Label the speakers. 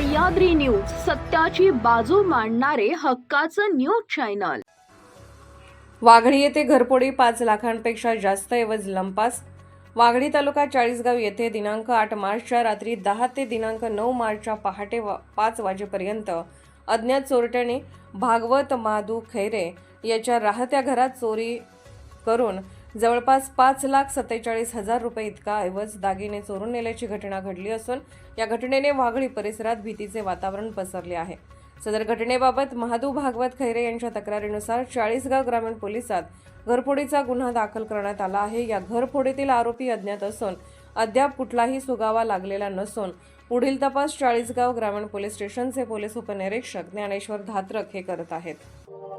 Speaker 1: Sahyadri news सत्याची बाजू मांडणारे हक्काचं न्यूज चॅनल.
Speaker 2: वाघडी येथे घरपोडी पाच लाखांपेक्षा जास्त ऐवज लंपास. वाघडी तालुका चाळीसगाव येथे दिनांक आठ मार्चच्या रात्री दहा ते दिनांक नऊ मार्चच्या पहाटे वा पाच वाजेपर्यंत अज्ञात चोरट्याने भागवत माधू खैरे याच्या राहत्या घरात चोरी करून जवळपास पाच लाख सत्तेचाळीस हजार रुपये इतका ऐवज दागिने चोरून नेल्याची घटना घडली असून या घटनेने वाघळी परिसरात भीतीचे वातावरण पसरले आहे. सदर घटनेबाबत महादू भागवत खैरे यांच्या तक्रारीनुसार चाळीसगाव ग्रामीण पोलिसात घरफोडीचा गुन्हा दाखल करण्यात आला आहे. या घरफोडीतील आरोपी अज्ञात असून अद्याप कुठलाही सुगावा लागलेला नसून पुढील तपास चाळीसगाव ग्रामीण पोलीस स्टेशनचे पोलीस उपनिरीक्षक ज्ञानेश्वर धात्रक हे करत आहेत.